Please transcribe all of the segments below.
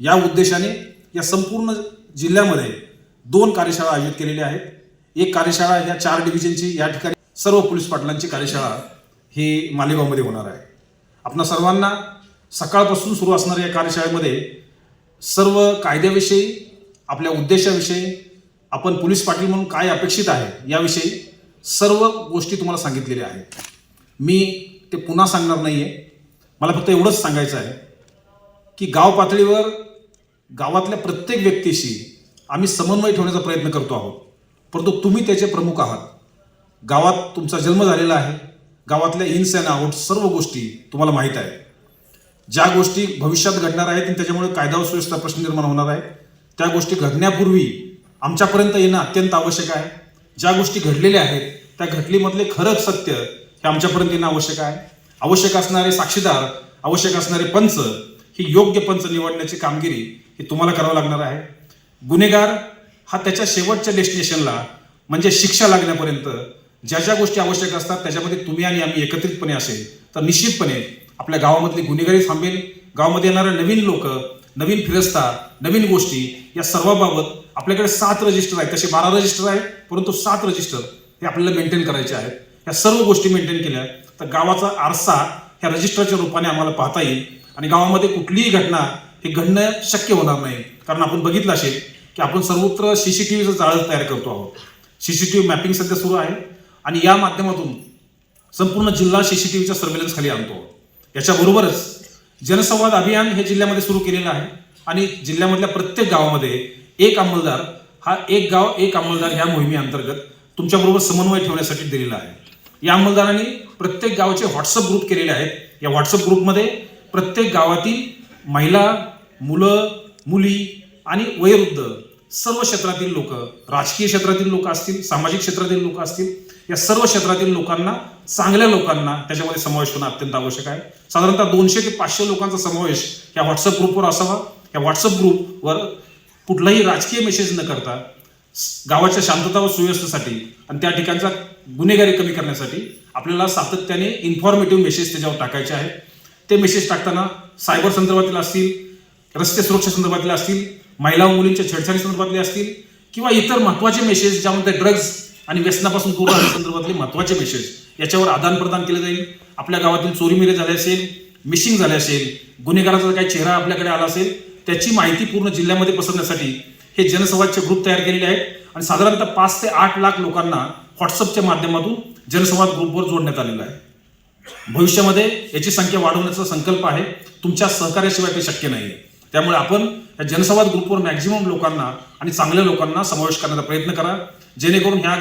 या उद्देशाने या संपूर्ण जिल्ह्यामध्ये दोन कार्यशाळा आयोजित केलेल्या आहेत. एक कार्यशाळा ह्या चार डिव्हिजनची या ठिकाणी सर्व पोलीस पाटलांची कार्यशाळा ही मालेगावमध्ये होणार आहे. आपणा सर्वांना सकाळपासून सुरू असणाऱ्या या कार्यशाळेमध्ये सर्व कायद्याविषयी आपल्या उद्देशाविषयी आपण पोलीस पाटील म्हणून काय अपेक्षित आहे याविषयी सर्व गोष्टी तुम्हाला सांगितलेल्या आहेत. मी ते पुन्हा सांगणार नाही आहे मला फक्त एवढंच सांगायचं आहे. की गाव पातळीवर गावातल्या प्रत्येक व्यक्तीशी आम्ही समन्वय ठेवण्याचा प्रयत्न करतो आहोत. परंतु तुम्ही त्याचे प्रमुख आहात. गावात तुमचा जन्म झालेला आहे. गावातल्या इन्स अँड आउट सर्व गोष्टी तुम्हाला माहीत आहे ज्या गोष्टी भविष्यात घडणार आहेत आणि त्याच्यामुळे कायदा सुव्यवस्था प्रश्न निर्माण होणार आहे त्या गोष्टी घडण्यापूर्वी आमच्यापर्यंत येणं अत्यंत आवश्यक आहे. ज्या गोष्टी घडलेल्या आहेत त्या घटलीमधले खरंच सत्य हे आमच्यापर्यंत येणं आवश्यक आहे. आवश्यक असणारे साक्षीदार आवश्यक असणारे पंच ही योग्य पंच निवडण्याची कामगिरी ही तुम्हाला करावं लागणार आहे. गुन्हेगार हा त्याच्या शेवटच्या डेस्टिनेशनला म्हणजे शिक्षा लागण्यापर्यंत ज्या ज्या गोष्टी आवश्यक असतात त्याच्यामध्ये तुम्ही आणि आम्ही एकत्रितपणे असेल तर निश्चितपणे आपल्या गावामधली गुन्हेगारी थांबेल. गावामध्ये येणारे नवीन लोक नवीन फिरस्ता नवीन गोष्टी या सर्वाबाबत आपल्याकडे सात रजिस्टर आहेत. तसे बारा रजिस्टर आहेत परंतु सात रजिस्टर हे आपल्याला मेंटेन करायचे आहेत. या सर्व गोष्टी मेंटेन केल्या तर गावाचा आरसा ह्या रजिस्टरच्या रूपाने आम्हाला पाहता येईल. आणि गावामध्ये कुठलीही घटना हे घडणं शक्य होणार नाही. कारण आपण बघितलं असेल की आपण सर्वत्र सी सी टी व्हीचं जाळं तयार करतो आहोत. व्ही मॅपिंग सध्या सुरू आहे आणि या माध्यमातून संपूर्ण जिल्हा सी सी टी व्हीच्या खाली आणतो. याच्याबरोबरच जनसंवाद अभियान हे जिल्ह्यामध्ये सुरू केलेलं आहे आणि जिल्ह्यामधल्या प्रत्येक गावामध्ये एक अंमलदार हा एक गाव एक अंमलदार ह्या मोहिमेअंतर्गत तुमच्याबरोबर समन्वय ठेवण्यासाठी दिलेला आहे. या अंमलदारांनी प्रत्येक गावाचे व्हॉट्सअप ग्रुप केलेले आहेत. या व्हॉट्सअप ग्रुपमध्ये प्रत्येक गावातील महिला मुलं मुली आणि वयोवृद्ध सर्व क्षेत्रातील लोक राजकीय क्षेत्रातील लोक असतील सामाजिक क्षेत्रातील लोक असतील या सर्व क्षेत्रातील लोकांना चांगल्या लोकांना त्याच्यामध्ये समावेश होणं अत्यंत आवश्यक आहे. साधारणतः दोनशे ते पाचशे लोकांचा समावेश या व्हॉट्सअप ग्रुपवर असावा. या व्हॉट्सअप ग्रुपवर कुठलाही राजकीय मेसेज न करता गावाच्या शांतता व सुव्यवस्थेसाठी आणि त्या ठिकाणचा गुन्हेगारी कमी करण्यासाठी आपल्याला सातत्याने इन्फॉर्मेटिव्ह मेसेज त्याच्यावर टाकायचे आहेत. ते मेसेज टाकताना सायबर संदर्भातील असतील रस्ते सुरक्षा संदर्भातले असतील महिला व मुलींच्या छेडछाडी संदर्भातले असतील किंवा इतर महत्त्वाचे मेसेज ज्यामध्ये ड्रग्ज आणि व्यसनापासून दूर राहण्या संदर्भातले महत्त्वाचे मेसेज याच्यावर आदान प्रदान केले जाईल. आपल्या गावातील चोरी मिरे झाले असेल मिशिंग झाले असेल गुन्हेगाराचा काही चेहरा आपल्याकडे आला असेल त्याची माहिती पूर्ण जिल्ह्यामध्ये पसरण्यासाठी हे जनसंवादचे ग्रुप तयार केलेले आहेत. आणि साधारणतः पाच ते आठ लाख लोकांना व्हॉट्सअपच्या माध्यमातून जनसंवाद ग्रुपवर जोडण्यात आलेला आहे. भविष्यामध्ये याची संख्या वाढवण्याचा संकल्प आहे. तुमच्या सहकार्याशिवाय ते शक्य नाही त्यामुळे आपण या जनसंवाद ग्रुपवर मॅक्झिमम लोकांना आणि चांगल्या लोकांना समावेश करण्याचा प्रयत्न करा. जेणेकरून ह्या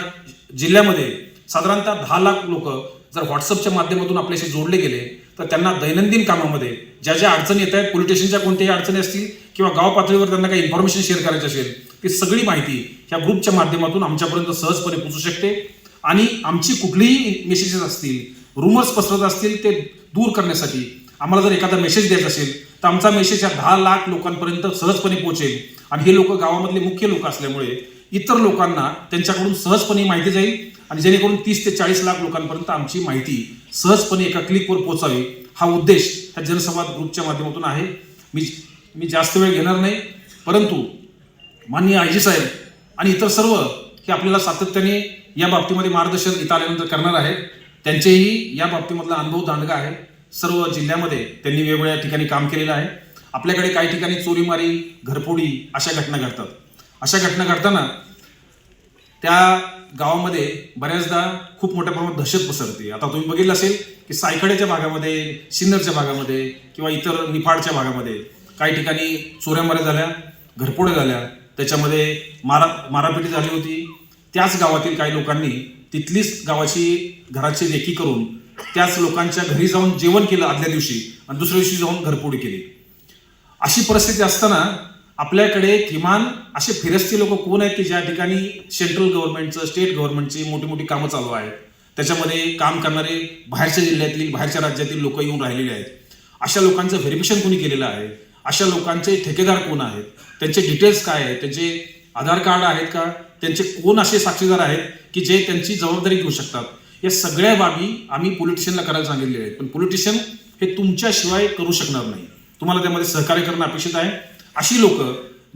जिल्ह्यामध्ये साधारणतः दहा लाख लोक जर व्हॉट्सअपच्या माध्यमातून आपल्याशी जोडले गेले तर त्यांना दैनंदिन कामामध्ये ज्या ज्या अडचणी येत आहेत पोलीस स्टेशनच्या कोणत्याही अडचणी असतील किंवा गाव पातळीवर त्यांना काही इन्फॉर्मेशन शेअर करायची असेल ती सगळी माहिती ह्या ग्रुपच्या माध्यमातून आमच्यापर्यंत सहजपणे पोचू शकते. आणि आमची कुठलीही मेसेजेस असतील रुमर्स पसरत असतील ते दूर करण्यासाठी आम्हाला जर एखादा मेसेज द्यायचा असेल तर आमचा मेसेज या दहा लाख लोकांपर्यंत सहजपणे पोहोचेल. आणि हे लोक गावामधले मुख्य लोक असल्यामुळे इतर लोकांना त्यांच्याकडून सहजपणे माहिती जाईल आणि जेणेकरून तीस ते चाळीस लाख लोकांपर्यंत आमची माहिती सहजपणे एका क्लिकवर पोहोचावी. हा उद्देश ह्या जनसंवाद ग्रुपच्या माध्यमातून आहे. मी मी जास्त वेळ घेणार नाही परंतु माननीय आय जी साहेब आणि इतर सर्व हे आपल्याला सातत्याने या बाबतीमध्ये मार्गदर्शन इथं आल्यानंतर करणार आहेत. त्यांचेही या बाबतीमधला अनुभव दांडगा आहे. सर्व जिल्ह्यामध्ये त्यांनी वेगवेगळ्या ठिकाणी काम केलेलं आहे. आपल्याकडे काही ठिकाणी चोरीमारी घरफोडी अशा घटना घडतात. अशा घटना घडताना त्या गावामध्ये बऱ्याचदा खूप मोठ्या प्रमाणात दहशत पसरते. आता तुम्ही बघितलं असेल की सायकड्याच्या भागामध्ये सिन्नरच्या भागामध्ये किंवा इतर निफाडच्या भागामध्ये काही ठिकाणी चोऱ्यामाऱ्या झाल्या घरफोड्या झाल्या. त्याच्यामध्ये मारा मारापिटी झाली होती. त्याच गावातील काही लोकांनी तिथलीच गावाची घराची रेकी करून त्याच लोकांच्या घरी जाऊन जेवण केलं आदल्या दिवशी आणि दुसऱ्या दिवशी जाऊन घरपोडी केली. अशी परिस्थिती असताना आपल्याकडे किमान असे फिरस्ती लोक कोण आहेत की ज्या ठिकाणी सेंट्रल गव्हर्नमेंटचं स्टेट गव्हर्नमेंटची मोठी मोठी कामं चालू आहेत? त्याच्यामध्ये काम करणारे बाहेरच्या जिल्ह्यातील बाहेरच्या राज्यातील लोक येऊन राहिलेले आहेत. अशा लोकांचं व्हेरिफिकेशन कोणी केलेलं आहे? अशा लोकांचे ठेकेदार कोण आहेत? त्यांचे डिटेल्स काय आहेत? त्यांचे आधार कार्ड आहेत का? त्यांचे कोण असे साक्षीदार आहेत की जे त्यांची जबाबदारी घेऊ शकतात? या सगळ्या बाबी आम्ही पोलिटिशियनला करायला सांगितलेल्या आहेत. पण पोलिटिशियन हे तुमच्याशिवाय करू शकणार नाही. तुम्हाला त्यामध्ये सहकार्य करणं अपेक्षित आहे. अशी लोक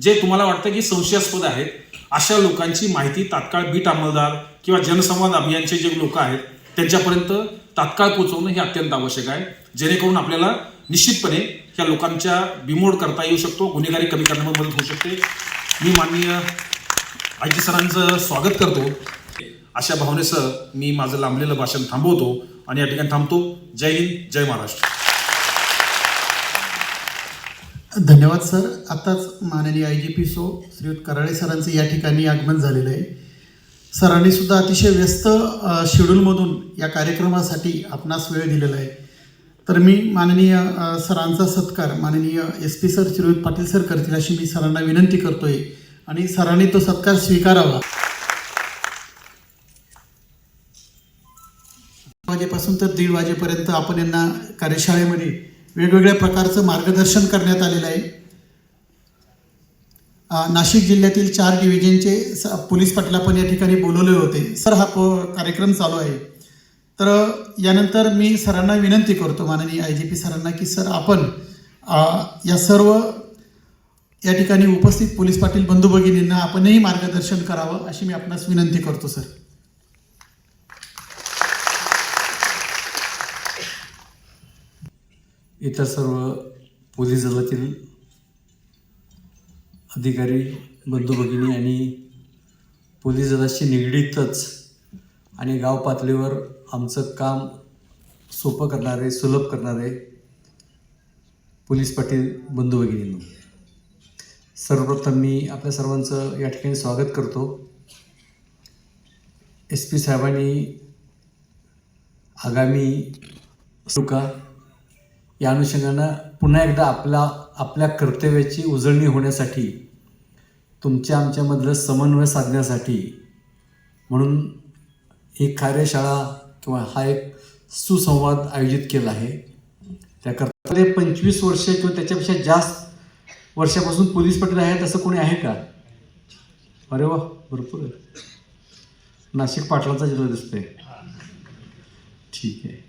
जे तुम्हाला वाटतं की संशयास्पद आहेत अशा लोकांची माहिती तात्काळ बीट अंमलदार किंवा जनसंवाद अभियानचे जे लोक आहेत त्यांच्यापर्यंत तात्काळ पोहोचवणं हे अत्यंत आवश्यक आहे. जेणेकरून आपल्याला निश्चितपणे ह्या लोकांच्या बिमोड करता येऊ शकतो गुन्हेगारी कमी करण्यामध्ये मदत होऊ शकते. मी माननीय आयजी सरांचं स्वागत करतो. अशा भावनेसह मी माझं लांबलेलं भाषण थांबवतो आणि या ठिकाणी थांबतो. जय हिंद जय महाराष्ट्र. धन्यवाद सर. आत्ताच माननीय आय जी पी सो श्रीयुत कराळे सरांचं या ठिकाणी आगमन झालेलं आहे. सरांनी सुद्धा अतिशय व्यस्त शेड्यूलमधून या कार्यक्रमासाठी आपणास वेळ दिलेला आहे. तर मी माननीय सरांचा सत्कार माननीय एस पी सर श्रीयुत पाटील सर करतील अशी मी सरांना विनंती करतोय. आणि सरांनी तो सत्कार स्वीकारावा. वाजेपासून तर दीड वाजेपर्यंत आपण यांना कार्यशाळेमध्ये वेगवेगळ्या प्रकारचं मार्गदर्शन करण्यात आलेलं आहे. नाशिक जिल्ह्यातील चार डिव्हिजनचे स पोलीस पाटला पण या ठिकाणी बोलवले होते. सर हा प कार्यक्रम चालू आहे. तर यानंतर मी सरांना विनंती करतो माननीय आय जी पी सरांना की सर आपण या सर्व या ठिकाणी उपस्थित पोलीस पाटील बंधू भगिनींना आपणही मार्गदर्शन करावं अशी मी आपणास विनंती करतो सर. इतर सर्व पोलीस दलातील अधिकारी बंधू भगिनी आणि पोलीस दलाशी निगडीतच आणि गाव पातळीवर आमचं काम सोपं करणारे सुलभ करणारे पोलीस पाटील बंधू भगिनींना. सर्वप्रथम मी आपल्या सर्वांचं या ठिकाणी स्वागत करतो. एस पी साहेबांनी आगामी सुका या अनुषंगानं पुन्हा एकदा आपला आपल्या कर्तव्याची उजळणी होण्यासाठी तुमच्या आमच्यामधलं समन्वय साधण्यासाठी म्हणून एक कार्यशाळा किंवा हा एक सुसंवाद आयोजित केला आहे. त्याकरता पंचवीस वर्ष किंवा त्याच्यापेक्षा जास्त वर्षापासून पोलीस पाटील आहेत असं कोणी आहे का? अरे वा भरपूर आहे. नाशिक पाटलाचा जिल्हा दिसतोय. ठीक आहे.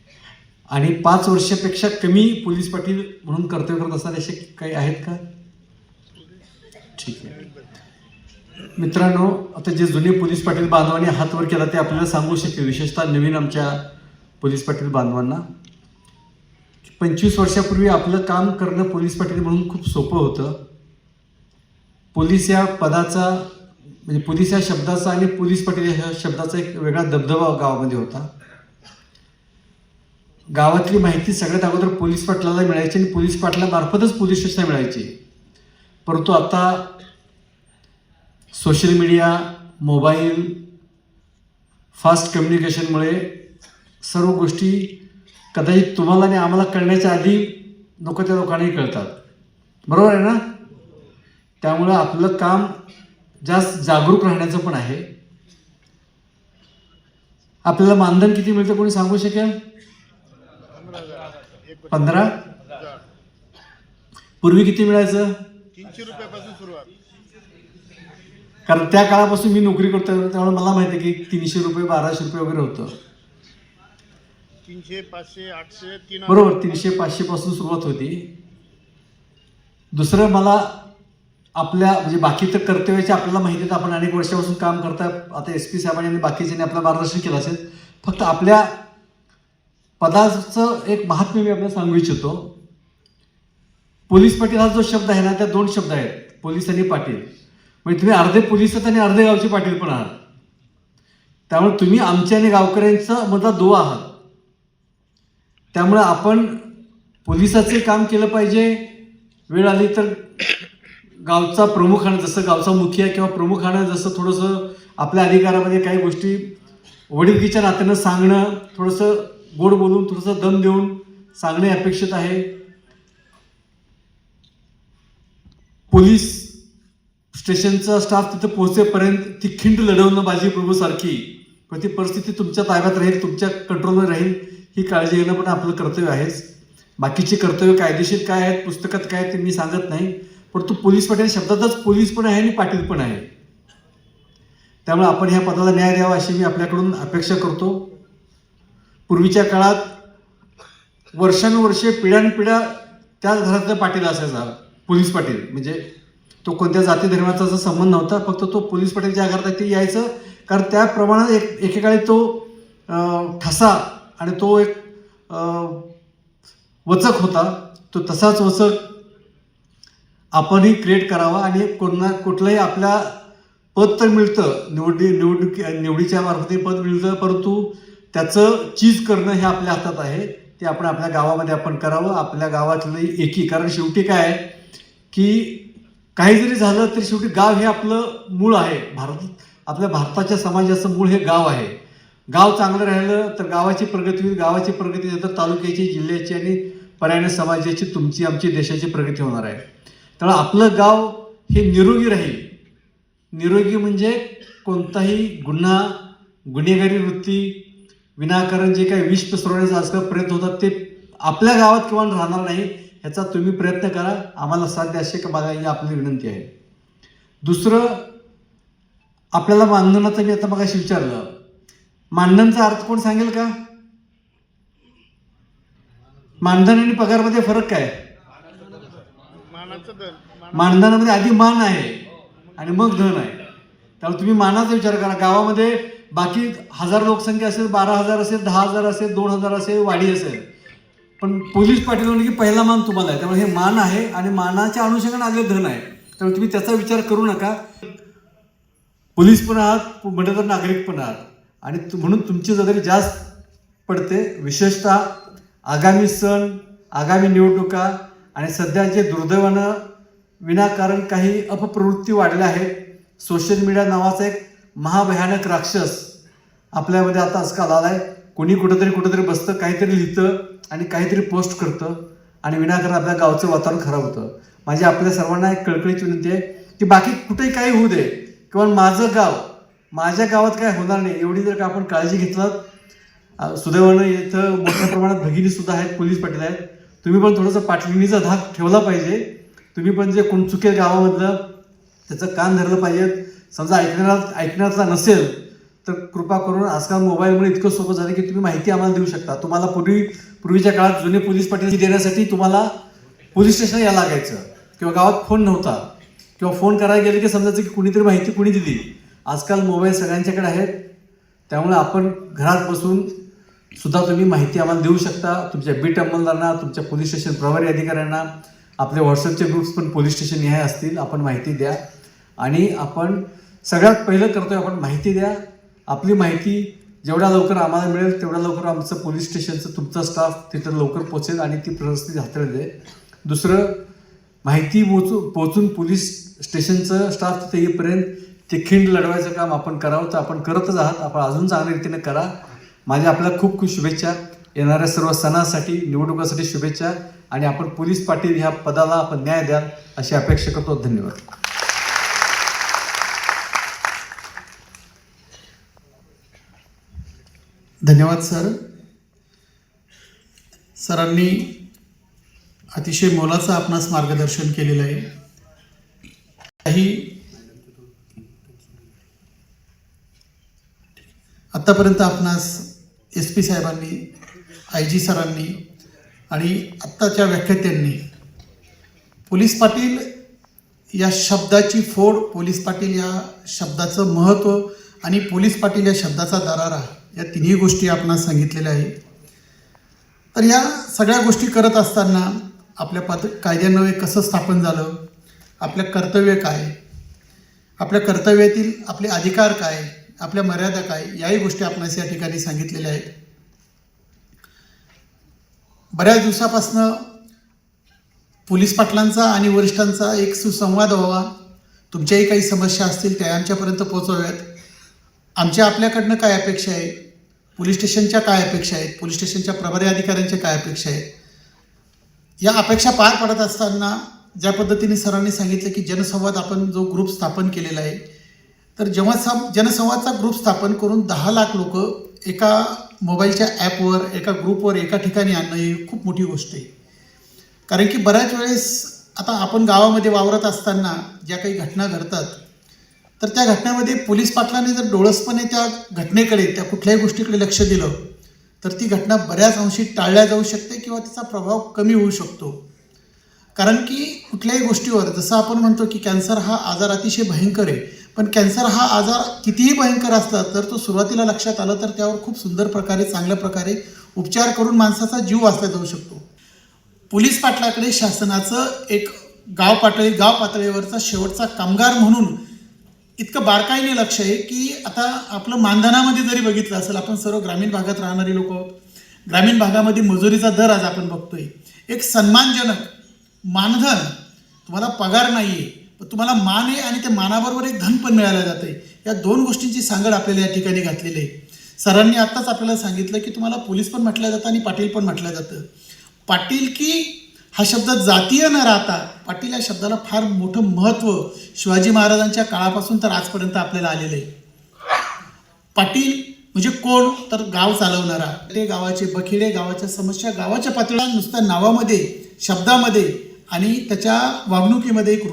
आणि पाच वर्षापेक्षा कमी पोलीस पाटील म्हणून कर्तव्य करत असणारे असे काही आहेत का? ठीक आहे. मित्रांनो आता जे जुने पोलीस पाटील बांधवांनी हातवर केला ते आपल्याला सांगू शकेल. विशेषतः नवीन आमच्या पोलीस पाटील बांधवांना. पंचवीस वर्षापूर्वी आपलं काम करणं पोलीस पाटील म्हणून खूप सोपं होतं. पोलीस या पदाचा म्हणजे पोलीस या शब्दाचा आणि पोलीस पाटील या शब्दाचा एक वेगळा दबदबा गावामध्ये होता. गावातली माहिती सगळ्यात अगोदर पोलीस पाटलाला मिळायची आणि पोलीस पाटलामार्फतच पोलीस स्टेशनला मिळायची. परंतु आता सोशल मीडिया मोबाईल फास्ट कम्युनिकेशनमुळे सर्व गोष्टी कदाचित तुम्हाला आणि आम्हाला कळण्याच्या आधी नको त्या लोकांनाही कळतात. बरोबर आहे ना? त्यामुळं आपलं काम जास्त जागरूक राहण्याचं पण आहे. आपल्याला मानधन किती मिळतं कोणी सांगू शकेल? पंधरा? पूर्वी किती मिळायचं? तीनशे रुपयापासून सुरुवात. कारण त्या काळापासून मी नोकरी करतो त्यामुळे मला माहिती आहे की तीनशे रुपये बाराशे रुपये वगैरे होतं. तीनशे पाचशे आठशे तीन बरोबर तीनशे पाचशे पासून सुरुवात होती. दुसरं मला आपल्या म्हणजे बाकी तर कर्तव्याचे आपल्याला माहिती आहे आपण अनेक वर्षापासून काम करता आता एस पी साहेबांनी आणि बाकीच्यांनी आपलं मार्गदर्शन केलं असेल. फक्त आपल्या पदाचं एक महात्म्य मी आपल्याला सांगू इच्छितो. पोलीस पाटील हा जो शब्द आहे ना त्या दोन शब्द आहेत. पोलीस आणि पाटील. म्हणजे तुम्ही अर्धे पोलीस आहात आणि अर्धे गावचे पाटील पण आहात. त्यामुळे तुम्ही आमच्या आणि गावकऱ्यांचा मधला दो आहात. त्यामुळं आपण पोलिसाचे काम केलं पाहिजे. वेळ आली तर गावचा प्रमुखानं जसं गावचा मुखिया किंवा प्रमुखानं जसं थोडंसं आपल्या अधिकारामध्ये काही गोष्टी वडीलकीच्या नात्यानं सांगणं थोडंसं गोड बोलून थोडंसं दम देऊन सांगणे अपेक्षित आहे. पोलीस स्टेशनचा स्टाफ तिथं पोहोचेपर्यंत ती खिंड लढवणं बाजी प्रभूसारखी पण ती परिस्थिती तुमच्या ताब्यात राहील तुमच्या कंट्रोलवर राहील. ही काळजी घेणं पण आपलं कर्तव्य आहेच. बाकीची कर्तव्य कायदेशीर काय आहेत पुस्तकात काय ते मी सांगत नाही. पण तो पोलीस पाटील शब्दातच पोलीस पण आहे आणि पाटील पण आहे. त्यामुळे आपण ह्या पदाला न्याय द्यावा अशी मी आपल्याकडून अपेक्षा करतो. पूर्वीच्या काळात वर्षानुवर्षे पिढ्यानपिढ्या त्याच घरातला पाटील असायचा पोलीस पाटील. म्हणजे तो कोणत्या जाती धर्माचा असा संबंध नव्हता फक्त तो पोलीस पाटील ज्या करता ते यायचं. कारण त्याप्रमाणे एक एकेकाळी तो ठसा आणि तो एक वचक होता. तो तसाच वचक आपणही क्रिएट करावा आणि कोणा कुठलंही आपल्या पद तर मिळतं. निवडी निवडणुकी निवडीच्या मार्फत पद मिळतं परंतु त्याचं चीज करणं हे आपल्या हातात आहे. ते आपण आपल्या गावामध्ये आपण करावं. आपल्या गावातलं एकी कारण शेवटी काय आहे की काही जरी झालं तरी शेवटी गाव हे आपलं मूळ आहे. भारत आपल्या भारताच्या समाजाचं मूळ हे गाव आहे. गाव चांगलं राहिलं तर गावाची प्रगती होईल. गावाची प्रगती नंतर तर तालुक्याची जिल्ह्याची आणि पर्याय समाजाची तुमची आमची देशाची प्रगती होणार आहे. त्यामुळे आपलं गाव हे निरोगी राहील. निरोगी म्हणजे कोणताही गुन्हा गुन्हेगारी वृत्ती विनाकारण जे काही विष पसरवण्याचा आजकाल प्रयत्न होतात ते आपल्या गावात किंवा राहणार नाही ह्याचा तुम्ही प्रयत्न करा. आम्हाला साध्य असे अशी बघा ही आपली विनंती आहे. दुसरं आपल्याला मानधनाचं मी आता मगाशी विचारलं. मानधनचा अर्थ कोण सांगेल का? मानधन आणि पगारमध्ये फरक काय? मानधनामध्ये आधी मान आहे आणि मग धन आहे. त्यामुळे तुम्ही मानाचा विचार करा. गावामध्ये बाकी हजार लोकसंख्या असेल बारा हजार असेल दहा हजार असेल दोन हजार असेल वाढी असेल. पण पोलीस पाटील म्हणजे की पहिला मान तुम्हाला आहे. त्यामुळे हे मान आहे आणि मानाच्या अनुषंगाने आलेलं धन आहे. त्यामुळे तुम्ही त्याचा विचार करू नका. पोलीस पण आहात म्हटलं तर नागरिक पण आहात. आणि तु- म्हणून तुमची जबाबदारी जास्त पडते. विशेषतः आगामी सण आगामी निवडणुका आणि सध्या जे दुर्दैवानं विनाकारण काही अपप्रवृत्ती वाढल्या आहेत. सोशल मीडिया नावाचा एक महाभयानक राक्षस आपल्यामध्ये आता आजकाल आला आहे कोणी कुठंतरी कुठंतरी बसतं काहीतरी लिहितं आणि काहीतरी पोस्ट करतं आणि विनाकारण आपल्या गावचं वातावरण खराब होतं. माझी आपल्या सर्वांना एक कळकळीची विनंती आहे की बाकी कुठेही काही होऊ दे. किंवा माझं गाव माझ्या गावात काय होणार नाही एवढी जर का आपण काळजी घेतलात सुदैवानं इथं मोठ्या प्रमाणात भगिनी सुद्धा आहेत पोलीस पाटील आहेत. तुम्ही पण थोडंसं पाटलिणीचा धाक ठेवला पाहिजे. तुम्ही पण जे कोण चुकेल गावामधलं त्याचं कान धरलं पाहिजे. समजा ऐकणार ऐकण्याचा नसेल तर कृपा करून आजकाल मोबाईलमुळे इतकं सोपं झालं की तुम्ही माहिती आम्हाला देऊ शकता. तुम्हाला पूर्वी पूर्वीच्या काळात जुने पोलीस पाटील देण्यासाठी तुम्हाला पोलीस स्टेशन यायला लागायचं. किंवा गावात फोन नव्हता. किंवा फोन करायला गेले की समजायचं की कुणीतरी माहिती कुणी दिली. आजकाल मोबाईल सगळ्यांच्याकडे आहेत. त्यामुळे आपण घरात बसून सुद्धा तुम्ही माहिती आम्हाला देऊ शकता. तुमच्या बीट अंमलदारांना तुमच्या पोलीस स्टेशन प्रभारी अधिकाऱ्यांना आपले व्हॉट्सअपचे ग्रुप्स पण पोलीस स्टेशन निहाय असतील आपण माहिती द्या. आणि आपण सगळ्यात पहिलं करतोय आपण माहिती द्या. आपली माहिती जेवढ्या लवकर आम्हाला मिळेल तेवढ्या लवकर आमचं पोलीस स्टेशनचं तुमचा स्टाफ तिथं लवकर पोचेल आणि ती परिस्थिती हाताळली जाईल दुसरं माहिती पोचू पोचून पोलीस स्टेशनचं स्टाफ तिथे येईपर्यंत ते खिंड लढवायचं काम आपण करावं तर आपण करतच आहात. आपण अजून चांगल्या रीतीने करा. माझ्या आपल्याला खूप खूप शुभेच्छा. येणाऱ्या सर्व सणासाठी निवडणुकासाठी शुभेच्छा. आणि आपण पोलीस पाटील ह्या पदाला आपण न्याय द्याल अशी अपेक्षा करतो. धन्यवाद. धन्यवाद सर. सरांनी अतिशय मोलाचं आपणास मार्गदर्शन केलेलं आहे काही आत्तापर्यंत आपणास एस पी साहेबांनी आय जी सरांनी आणि आत्ताच्या व्याख्यात्यांनी पोलीस पाटील या शब्दाची फोड पोलीस पाटील या शब्दाचं महत्त्व आणि पोलीस पाटील या शब्दाचा दरारा या तिन्ही गोष्टी आपणास सांगितलेल्या आहे तर या सगळ्या गोष्टी करत असताना आपल्या पात कायद्यान्वये कसं स्थापन झालं? आपलं कर्तव्य काय? आपल्या कर्तव्यातील आपले अधिकार काय? आपल्या मर्यादा काय याही गोष्टी आपणास या ठिकाणी सांगितलेल्या आहेत. बऱ्याच दिवसापासनं पोलीस पाटलांचा आणि वरिष्ठांचा एक सुसंवाद व्हावा तुमच्याही काही समस्या असतील त्या आमच्यापर्यंत पोहोचवाव्यात. आमच्या आपल्याकडनं काय अपेक्षा आहे? पोलीस स्टेशनच्या काय अपेक्षा आहेत? पोलीस स्टेशनच्या प्रभारी अधिकाऱ्यांच्या काय अपेक्षा आहेत? या अपेक्षा पार पडत असताना ज्या पद्धतीने सरांनी सांगितलं की जनसंवाद आपण जो ग्रुप स्थापन केलेला आहे तर जेव्हा सम जनसंवादचा ग्रुप स्थापन करून दहा लाख लोक एका मोबाईलच्या ॲपवर एका ग्रुपवर एका ठिकाणी आणणं ही खूप मोठी गोष्ट आहे. कारण की बऱ्याच वेळेस आता आपण गावामध्ये वावरत असताना ज्या काही घटना घडतात तर त्या घटनेमध्ये पोलीस पाटलाने जर डोळसपणे त्या घटनेकडे त्या कुठल्याही गोष्टीकडे लक्ष दिलं तर ती घटना बऱ्याच अंशी टाळल्या जाऊ शकते किंवा तिचा प्रभाव कमी होऊ शकतो. कारण की कुठल्याही गोष्टीवर जसं आपण म्हणतो की कॅन्सर हा आजार अतिशय भयंकर आहे पण कॅन्सर हा आजार कितीही भयंकर असला तर तो सुरुवातीला लक्षात आलं तर त्यावर खूप सुंदर प्रकारे चांगल्या प्रकारे उपचार करून माणसाचा जीव वाचला जाऊ शकतो. पोलीस पाटलाकडे शासनाचं एक गाव पातळी गाव पातळीवरचा शेवटचा कामगार म्हणून इतकं बारकाईने लक्ष आहे की आता आपलं मानधनामध्ये जरी बघितलं असेल आपण सर्व ग्रामीण भागात राहणारी लोक आहोत. ग्रामीण भागामध्ये मजुरीचा दर आज आपण बघतोय. एक सन्मानजनक मानधन तुम्हाला पगार नाही आहे तुम्हाला मान आहे आणि त्या मानाबरोबर एक धन पण मिळालं जातं. या दोन गोष्टींची सांगड आपल्याला या ठिकाणी घातलेली आहे. सरांनी आत्ताच आपल्याला सांगितलं की तुम्हाला पोलीस पण म्हटलं जातं आणि पाटील पण म्हटलं जातं. पाटील की हा शब्द जातीय न राहता पाटील या शब्दाला फार मोठं महत्त्व शिवाजी महाराजांच्या काळापासून तर आजपर्यंत आपल्याला आलेलं आहे. पाटील म्हणजे कोण? तर गाव चालवणारा. ते गावाचे बखिडे गावाच्या समस्या गावाच्या पातळीला नुसत्या नावामध्ये शब्दामध्ये आणि त्याच्या वागणुकीमध्ये एक